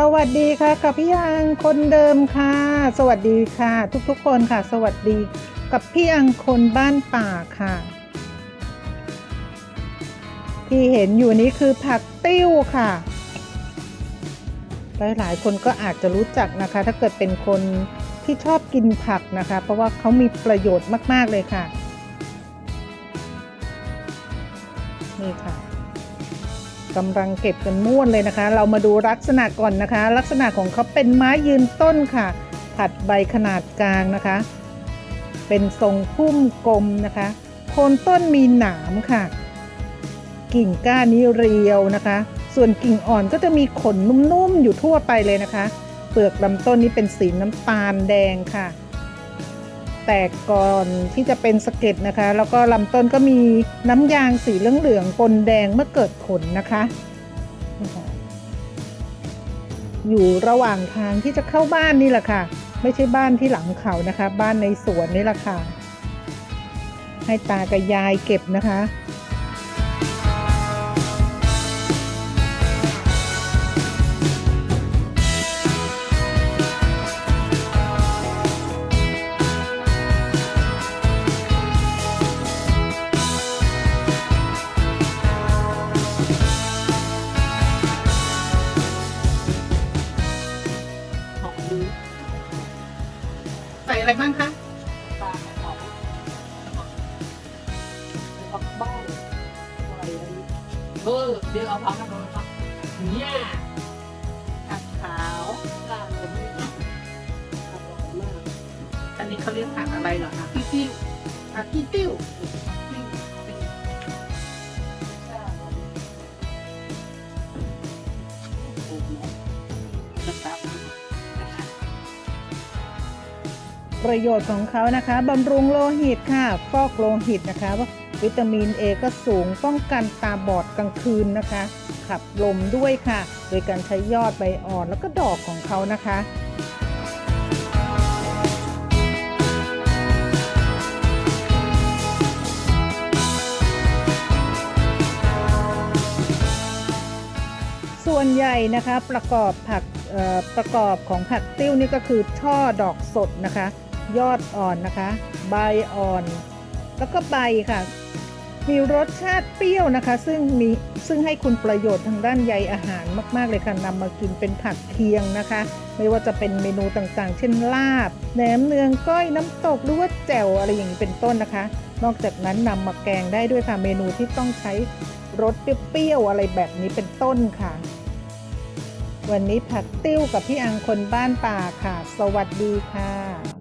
สวัสดีค่ะกับพี่อังคนเดิมค่ะ สวัสดีค่ะ ทุกๆคนค่ะ สวัสดีกับพี่อังคนบ้านป่าค่ะ ที่เห็นอยู่นี้คือผักติ้วค่ะหลายๆคนก็อาจจะรู้จักนะคะ ถ้าเกิดเป็นคนที่ชอบกินผักนะคะ เพราะว่าเขามีประโยชน์มาก ๆ เลยค่ะ นี่ค่ะ กำลังเก็บกันม่วนเลยนะคะ เรามาดูลักษณะก่อนนะคะ ลักษณะของเขาเป็นไม้ยืนต้นค่ะ ผัดใบขนาดกลางนะคะ เป็นทรงพุ่มกลมนะคะ โคนต้นมีหนามค่ะ กิ่งก้านนี้เรียวนะคะ ส่วนกิ่งอ่อนก็จะมีขนนุ่มๆอยู่ทั่วไปเลยนะคะ เปลือกลำต้นนี้เป็นสีน้ำตาลแดงค่ะ แตกก่อนที่จะเป็นสะเก็ดนะคะ แล้วก็ลำต้นก็มีน้ำยางสีเหลืองๆปนแดงเมื่อเกิดผลนะคะ อยู่ระหว่างทางที่จะเข้าบ้านนี่แหละค่ะ ไม่ใช่บ้านที่หลังเขานะคะ บ้านในสวนนี่แหละค่ะ ให้ตากับยายเก็บนะคะ ใส่อะไรบ้างคะปลาหอมผักบ้องอะไรเออเดี๋ยวเอาผักมาดูครับเนี่ยผักขาวกาผมอร่อยมากอันนี้เขาเรียกผักอะไรเหรอคะพี่ติ้วผักขี้ติ้ว ประโยชน์ของเขานะคะบำรุงโลหิตค่ะ ฟอกโลหิตนะคะว่าวิตามิน A ก็สูงป้องกันตาบอดกลางคืนนะคะ ขับลมด้วยค่ะ โดยการใช้ยอดใบอ่อนแล้วก็ดอกของเขานะคะส่วนใหญ่นะคะประกอบผักประกอบของผักติ้วนี่ก็คือช่อดอกสดนะคะ ยอดอ่อนนะคะ ใบอ่อน แล้วก็ใบค่ะ มีรสชาติเปรี้ยวนะคะ ซึ่งมีซึ่งให้คุณประโยชน์ทางด้านใยอาหารมาก ๆ เลยค่ะนำมากินเป็นผักเคียงนะคะ ไม่ว่าจะเป็นเมนูต่างๆ เช่นลาบแหนมเนืองก้อยน้ำตกหรือว่าแจ่วอะไรอย่างนี้เป็นต้นนะคะ นอกจากนั้นนำมาแกงได้ด้วยค่ะเมนูที่ต้องใช้รสเปรี้ยวๆอะไรแบบนี้เป็นต้นค่ะ วันนี้ผักติ้วกับพี่อังคนบ้านป่าค่ะ สวัสดีค่ะ